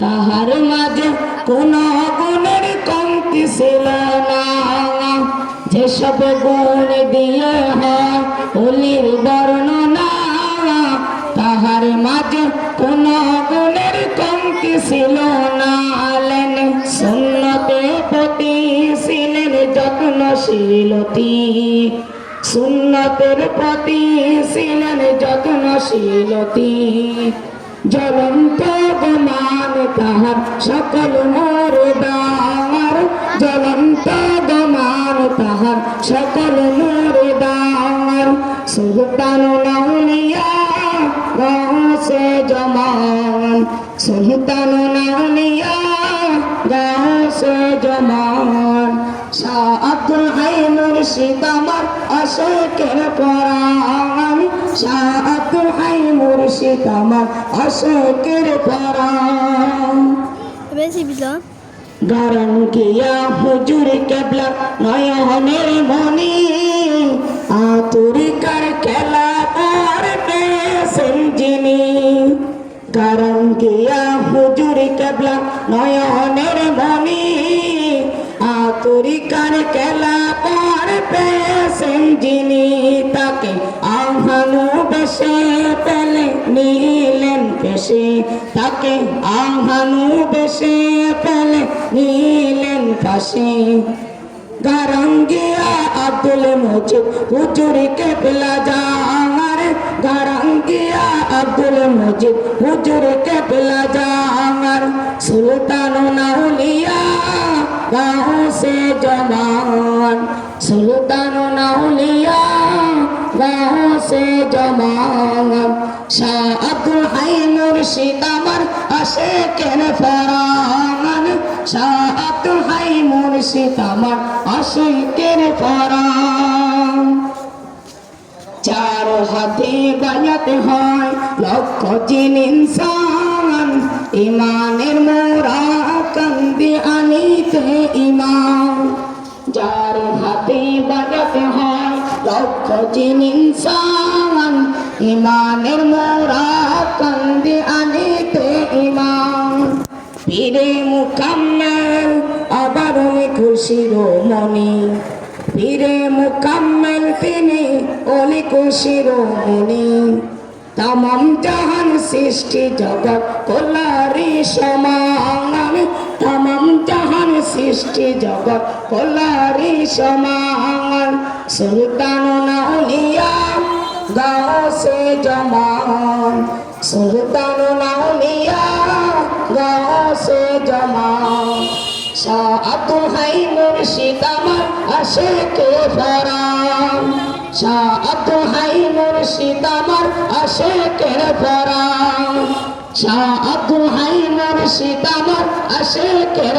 তাহার মাঝে কোন গুণের কমতি ছিল না। যেসব গুণ দিয়ে হোলির বর্ণনা, তাহার মাঝে কোন গুণের কমতি ছিল না। আলেন সুন্নতে প্রতি ছিলেন যত্নশীলতি। সুন্নতের প্রতি ছিলেন যত্নশীলতি। জ্বলন্ত গমান তাহার সকল মোর দার জ্বলন্ত গমান তাহার সকল মোর দার সুলতান নাউলিয়া গাছে জমান। সুলতান নাউলিয়া গাছে জমান। শাহ আব্দুল হাই মুর্শিদ আমার অশোকের পরাণ শাহ আব্দুল হাই মুর্শিদ আমার অশোকের পরাণ গারণ কিয়া হুজুর কেবলা নয়নের মনি আতুরিকার খেলা আর পেয়েছেন যিনি। কারণ গিয়া হুজুর কেবলা নয়নের মনি আতুরিকার খেলা পার পেয়েছেন যিনি তাকে আহ্বানু বেশে পেলে নিলেন পেশে তাকে আহ্বানু বেশে পেলে নিলেন পাশে গারঙ্গিয়া আব্দুল মুজিব হুজুরি কেবলা জাহার গারঙ্গিয়া আব্দুল মুজিব হুজুরি কেবলা জাহার সুলতান নাউলিয়া জমান সুলতান জমান শাহ আব্দুল আমার আশেকের ফরামান। শাহ আব্দুল আমার আশেকের ফরান চার হাতে বায়াতে হয় লক্ষ জিন ইমানের মোরা লক্ষ জিন ইনসান ইমানের মোরা কান্দি আনিতে ইমান পীরে মুকাম্মেল আবার খুশির মনি পীরে মুকাম্মেল তিনি অলি খুশির মনি তামাম জাহান সৃষ্টি জগৎ কলারি সমান। তামাম জাহান সৃষ্টি জগৎ কলারি সমান। সুলতান নাউলিয়া গাও সে জমান। সুলতান নাউলিয়া গাও সে জমান। শাহ হাই মুর্শিদ আমার আশেকে ফরাম আশেকের ফরাম শাহ আব্দুল হাই মুর্শিদ আমার আশেকের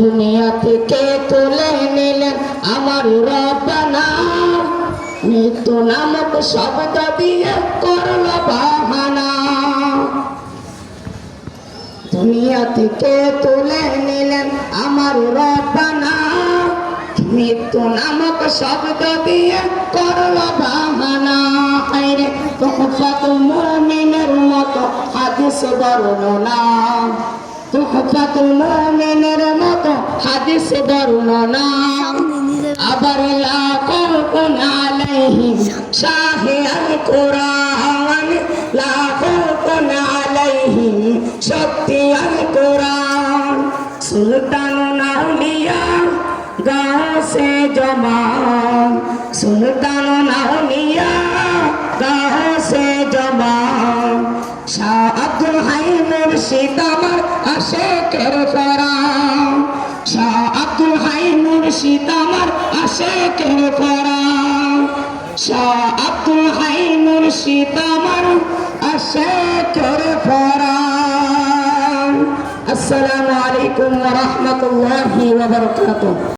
দুনিয়া থেকে তুলে নিলেন আমার রবানা নিত্য নামক শব্দ দিয়ে করল বাহানা। দুনিয়া থেকে তুলে নিলেন আমার রবানা মৃত্যু নামক শব্দ দিয়ে করল বাহানা। তোহফাত মুমিনের মতো হাদিস বর্ণনা। তোহফাত মুমিনের মতো হাদিস বর্ণনা। আবার লাখো কোন আলাইহিম শাহে আল কোরআন লাখো কোন আলাইহিম শক্তি আল কোরআন সুলতান নাউলিয়া গাঁও সে জমান সুলতান আমার আশেকের ফরাম শাহ আব্দুল হাই মুর্শিদ আমার আশেকের ফরাম শাহ আব্দুল হাই মুর্শিদ আমার আশেকের ফরাম আসসালামু আলাইকুম ওয়া রাহমাতুল্লাহি ওয়া বারাকাতুহু।